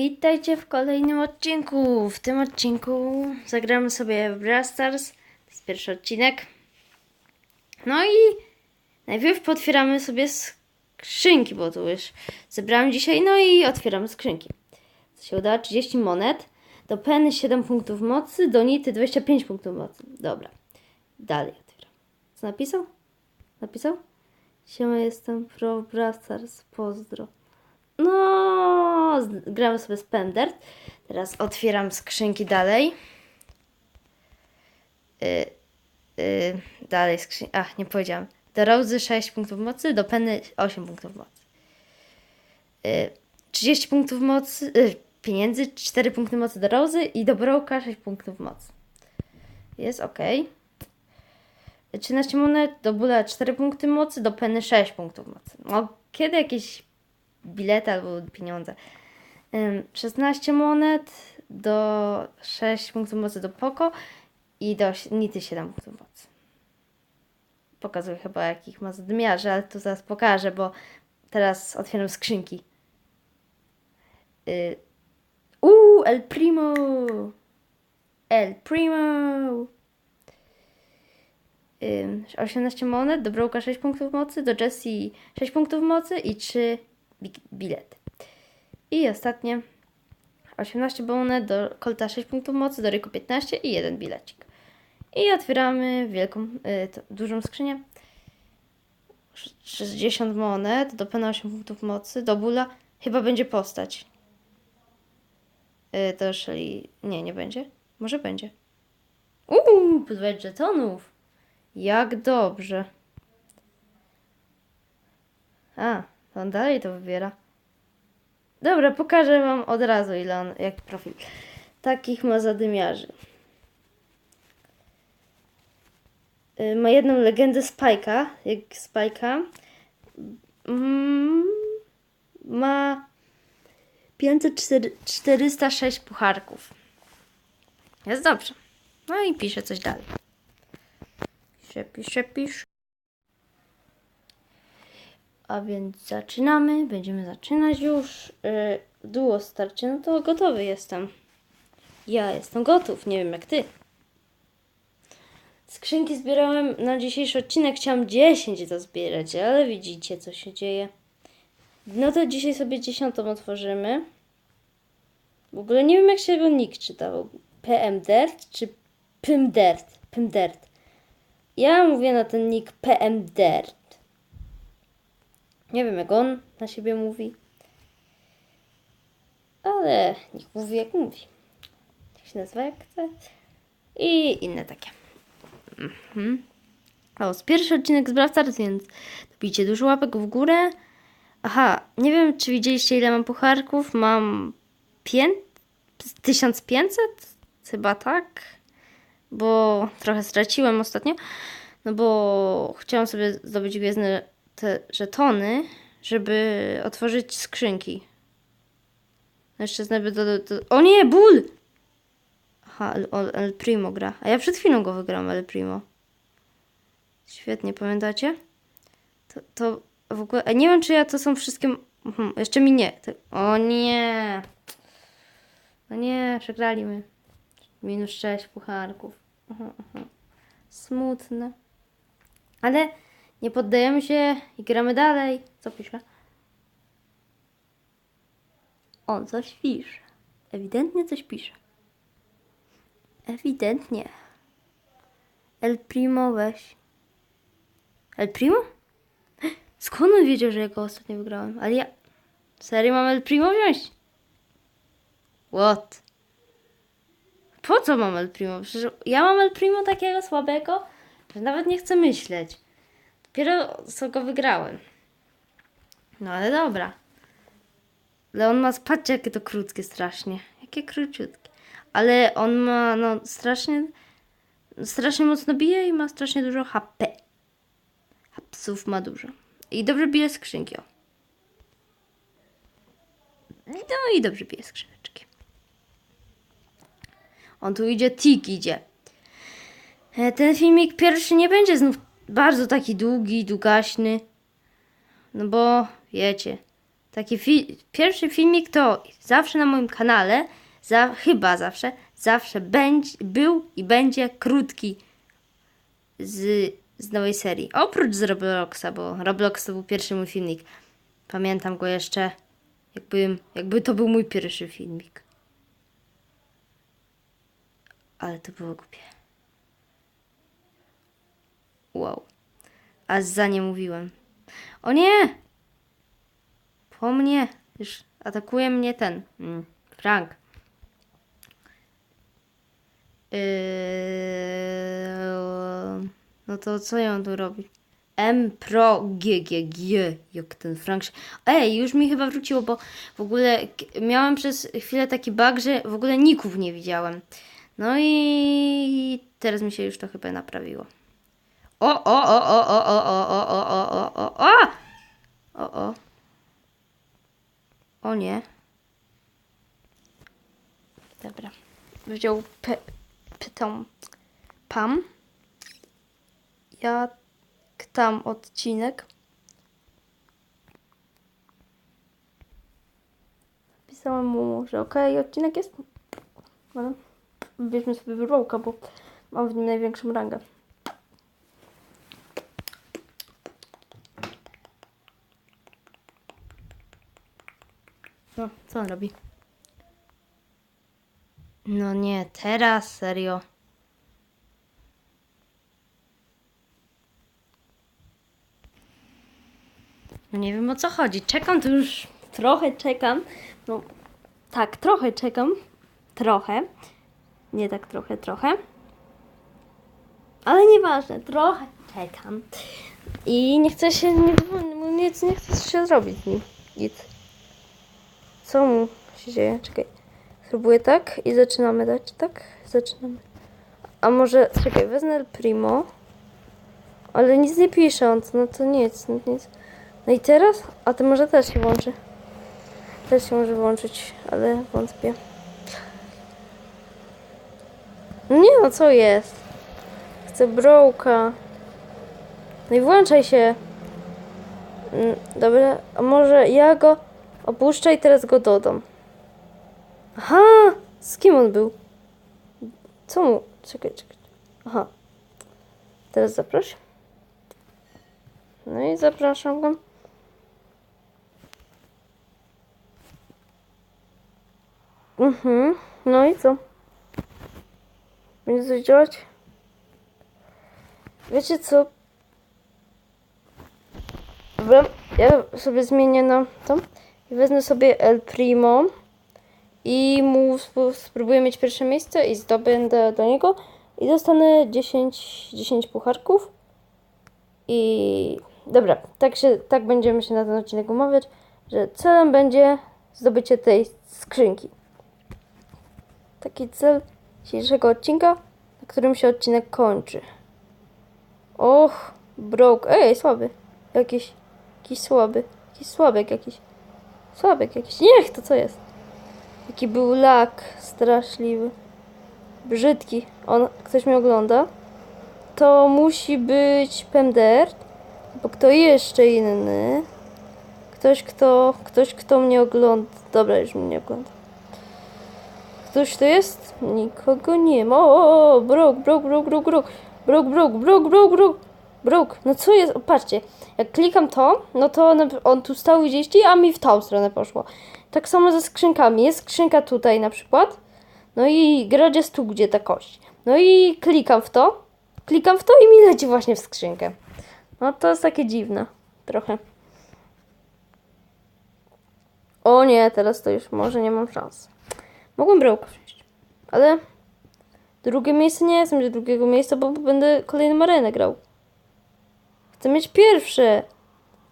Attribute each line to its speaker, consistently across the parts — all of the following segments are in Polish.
Speaker 1: Witajcie w kolejnym odcinku. W tym odcinku zagramy sobie w Stars. To jest pierwszy odcinek. No i najpierw potwieramy sobie skrzynki, bo tu już zebrałem dzisiaj. No i otwieramy skrzynki. Co się udało? 30 monet. Do Penny 7 punktów mocy, do Nity 25 punktów mocy. Dobra. Dalej otwieram. Co napisał? Napisał? Siema, jestem pro Brawl Stars. Pozdro. No, gramy sobie z Pendert. Teraz otwieram skrzynki dalej. Y, y, dalej skrzynki. Ach, nie powiedziałam. Do Rozy 6 punktów mocy, do Penny 8 punktów mocy. Y, 30 punktów mocy, y, pieniędzy, 4 punkty mocy do Rozy i do Brołka 6 punktów mocy. Jest ok. 13 monet, do Bula 4 punkty mocy, do Penny 6 punktów mocy. No, kiedy jakieś bilety albo pieniądze. Ym, 16 monet do 6 punktów mocy do Poko i do Nity 7 punktów mocy. Pokazuję chyba jakich ma zadmiarze, ale to zaraz pokażę, bo teraz otwieram skrzynki. Y, Uuu, El Primo! El Primo! Ym, 18 monet, do Brołka 6 punktów mocy, do Jessie 6 punktów mocy i 3 bi- bilety. I ostatnie 18 monet, do Colta 6 punktów mocy, do Ryku 15 i 1 bilecik. I otwieramy wielką, y, to, dużą skrzynię. 60 monet, do Pena 8 punktów mocy, do Bula chyba będzie postać. Y, to czyli nie, nie będzie. Może będzie. Uuu, podwać żetonów. Jak dobrze. A, on dalej to wybiera. Dobra, pokażę wam od razu, ile on, jaki profil. Takich ma zadymiarzy. Y, Ma jedną legendę Spike'a, jak Spike'a. Mm, ma 504 406 pucharków. Jest dobrze. No i pisze coś dalej. Pisze, pisze, pisze. A więc zaczynamy. Będziemy zaczynać już. Yy, duo starcie, no to gotowy jestem. Ja jestem gotów, nie wiem jak ty. Skrzynki zbierałem na dzisiejszy odcinek. Chciałam 10 zbierać, ale widzicie co się dzieje. No to dzisiaj sobie dziesiątą otworzymy. W ogóle nie wiem jak się jego nick czytał. PM Dirt czy? Pym Dirt. Ja mówię na ten nick PM Dirt. Nie wiem, jak on na siebie mówi. Ale niech mówi, jak mówi. Jak się nazywa, jak chce. I inne takie. Mhm. O, jest pierwszy odcinek z Brawl więc dobijcie dużo łapek w górę. Aha, nie wiem, czy widzieliście, ile mam pucharków. Mam pię... 1500? Chyba tak. Bo trochę straciłem ostatnio. No bo chciałam sobie zdobyć gwiezdne te żetony, żeby otworzyć skrzynki. Jeszcze znajdę do, do. O nie, ból! Aha, El, El- Primo gra. A ja przed chwilą go wygrałam, El Primo. Świetnie, pamiętacie? To, to w ogóle... Nie wiem, czy ja to są wszystkie... Mhm, jeszcze mi nie. O nie! No nie, przegraliśmy. Minus 6 pucharków. Mhm, mhm. Smutne. Ale nie poddajemy się i gramy dalej. Co pisze? On coś pisze. Ewidentnie coś pisze. Ewidentnie. El Primo weź. El Primo? Skąd on wiedział, że ja go ostatnio wygrałem? Ale ja... Serio mam El Primo wziąć? What? Po co mam El Primo? Przecież ja mam El Primo takiego słabego, że nawet nie chcę myśleć. Dopiero co go wygrałem. No ale dobra. Ale on ma, patrzcie jakie to krótkie strasznie. Jakie króciutkie. Ale on ma, no strasznie, strasznie mocno bije i ma strasznie dużo HP. Hapsów ma dużo. I dobrze bije skrzynki, o. No i dobrze bije skrzyneczki. On tu idzie, tik idzie. E, Ten filmik pierwszy nie będzie znów bardzo taki długi, długaśny. No bo wiecie, taki fi- pierwszy filmik to zawsze na moim kanale, za, chyba zawsze, zawsze będzie, był i będzie krótki z, z nowej serii. Oprócz z Robloxa, bo Roblox to był pierwszy mój filmik. Pamiętam go jeszcze, jakby, jakby to był mój pierwszy filmik. Ale to było głupie. Wow. A za nie mówiłem. O nie! Po mnie. Już atakuje mnie ten. Mm, Frank. Yy, no to co ją tu robi? M Pro G G G jak ten Frank się... Ej, już mi chyba wróciło, bo w ogóle miałem przez chwilę taki bug, że w ogóle ników nie widziałem. No i teraz mi się już to chyba naprawiło. O, o, o, o, o, o, o, o, o, o, o, o, o! O, o. O nie. Dobra. Wziął pytą Pam. Ja tam odcinek. Pisałem mu, że okej, odcinek jest. Ale bierzmy sobie wyrołka, bo mam w nim największą rangę. No, co on robi? No nie, teraz serio. No nie wiem o co chodzi. Czekam tu już trochę czekam. No tak, trochę czekam. Trochę. Nie tak trochę, trochę. Ale nieważne, trochę czekam. I nie chcę się, nie, nic nie chcę się zrobić. Nic. Co mu się dzieje? Czekaj. Spróbuję tak i zaczynamy dać, tak? Zaczynamy. A może, czekaj, wezmę Primo. Ale nic nie pisze on, no to nic, no nic. No i teraz? A to może też się włączy. Też się może włączyć, ale wątpię. Nie no, co jest? Chcę brołka. No i włączaj się. Mm, Dobra, a może ja go opuszczę i teraz go dodam. Aha! Z kim on był? Co mu? Czekaj, czekaj. Aha. Teraz zaproś. No i zapraszam go. Mhm. No i co? Będzie coś działać? Wiecie co? Dobra, ja sobie zmienię na to. I wezmę sobie El Primo i mu sp- spróbuję mieć pierwsze miejsce i zdobędę do niego i dostanę 10, 10 pucharków. I dobra, tak, się, tak będziemy się na ten odcinek umawiać, że celem będzie zdobycie tej skrzynki. Taki cel dzisiejszego odcinka, na którym się odcinek kończy. Och, broke. Ej, słaby. Jakiś, jakiś słaby. Jakiś słabek jakiś. Słabek jakiś. Niech to co jest? Jaki był lak straszliwy. Brzydki. On, ktoś mnie ogląda. To musi być Pemdert. Bo kto jeszcze inny? Ktoś, kto, ktoś, kto mnie ogląda. Dobra, już mnie nie ogląda. Ktoś tu jest? Nikogo nie ma. O, brok, brok, brok, brok, brok. Brok, brok, brok, brok, brok. Brok. No co jest? Patrzcie. Jak klikam to, no to on- tu stał gdzieś, a mi w tą stronę poszło. Tak samo ze skrzynkami. Jest skrzynka tutaj na przykład. No i gracz jest tu, gdzie ta kość. No i klikam w to. Klikam w to i mi leci właśnie w skrzynkę. No to jest takie dziwne. Trochę. O nie, teraz to już może nie mam szans. Mogłem bramkę wziąć. Ale drugie miejsce nie jestem do drugiego miejsca, bo będę kolejną arenę grał. Chcę mieć pierwsze.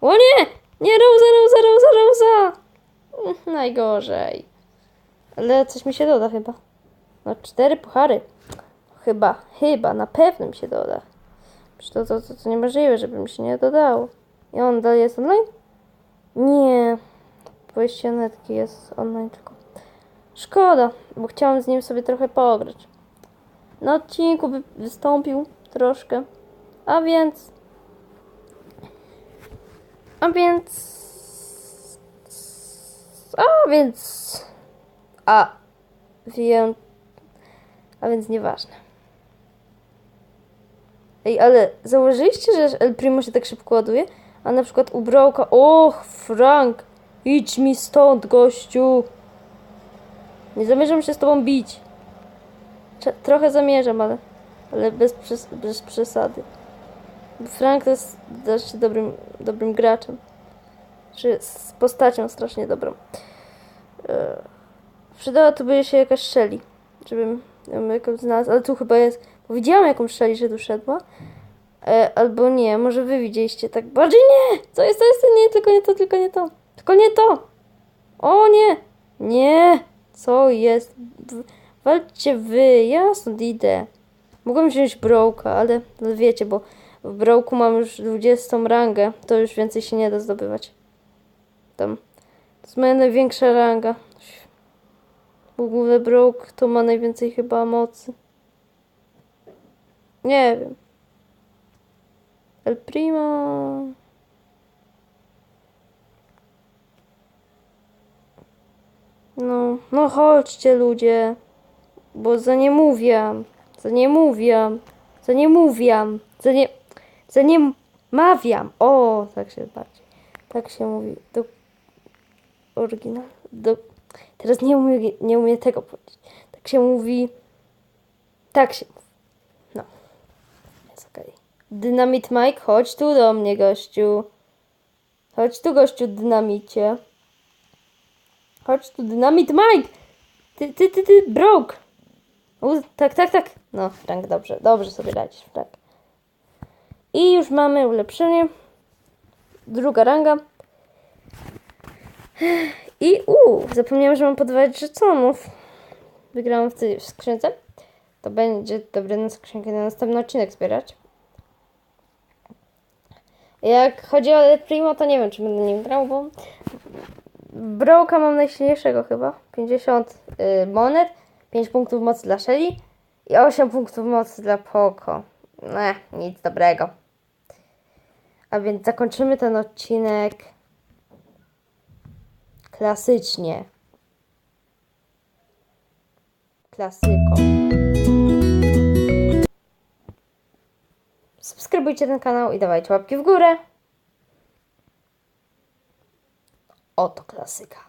Speaker 1: O nie! Nie, Rosa, Rosa, Rosa, Rosa! Najgorzej. Ale coś mi się doda chyba. No cztery puchary. Chyba, chyba, na pewno mi się doda. Przecież to, to, to, to niemożliwe, żeby mi się nie dodało. I on dalej jest online? Nie. Wejście netki jest online tylko. Szkoda, bo chciałam z nim sobie trochę pograć. Na odcinku wystąpił troszkę. A więc. A więc. A więc. A. Wiem. A więc nieważne. Ej, ale zauważyliście, że El Primo się tak szybko ładuje? A na przykład u Brołka. Och, Frank! Idź mi stąd, gościu! Nie zamierzam się z tobą bić. Trochę zamierzam, ale. Ale bez, przes- bez przesady. Frank jest dość dobrym, dobrym graczem. Czy z postacią strasznie dobrą. E, Przydałaby się jakaś Shelly, żebym ją jakąś znalazł, ale tu chyba jest. Bo widziałam jakąś Shelly, że tu szedła. E, albo nie, może wy widzieliście tak bardziej. Nie! Co jest, co jest, nie, tylko nie to, tylko nie to. Tylko nie to! O nie! Nie! Co jest? Walczcie wy, ja stąd idę. Mogłem wziąć Brołka, ale wiecie, bo w Brołku mam już 20 rangę, to już więcej się nie da zdobywać. Tam. To jest moja największa ranga. W ogóle Brołk to ma najwięcej chyba mocy. Nie wiem. El Primo. No, no chodźcie ludzie. Bo za nie mówiam. Za nie mówiam. Za nie mówiam. Za nie... Za nie mawiam. O, tak się bardziej. Tak się mówi. Do... Oryginal. Do... Teraz nie umiem, nie umiem tego powiedzieć. Tak się mówi. Tak się mówi. No. Jest okej. Dynamit Mike, chodź tu do mnie, gościu. Chodź tu, gościu, dynamicie. Chodź tu, dynamit Mike! Ty, ty, ty, ty, broke! U, tak, tak, tak. No, Frank, dobrze, dobrze sobie radzisz, Frank. I już mamy ulepszenie. Druga ranga. I u, zapomniałam, że mam podawać żetonów. Wygrałam w tej skrzynce. To będzie dobre na skrzynkę na następny odcinek zbierać. Jak chodzi o El Primo, to nie wiem, czy będę nim grał, bo Brołka mam najsilniejszego chyba. 50 y, monet, 5 punktów mocy dla Shelly i 8 punktów mocy dla Poco. Ne, nic dobrego. A więc zakończymy ten odcinek klasycznie. Klasyką. Subskrybujcie ten kanał i dawajcie łapki w górę. Oto klasyka.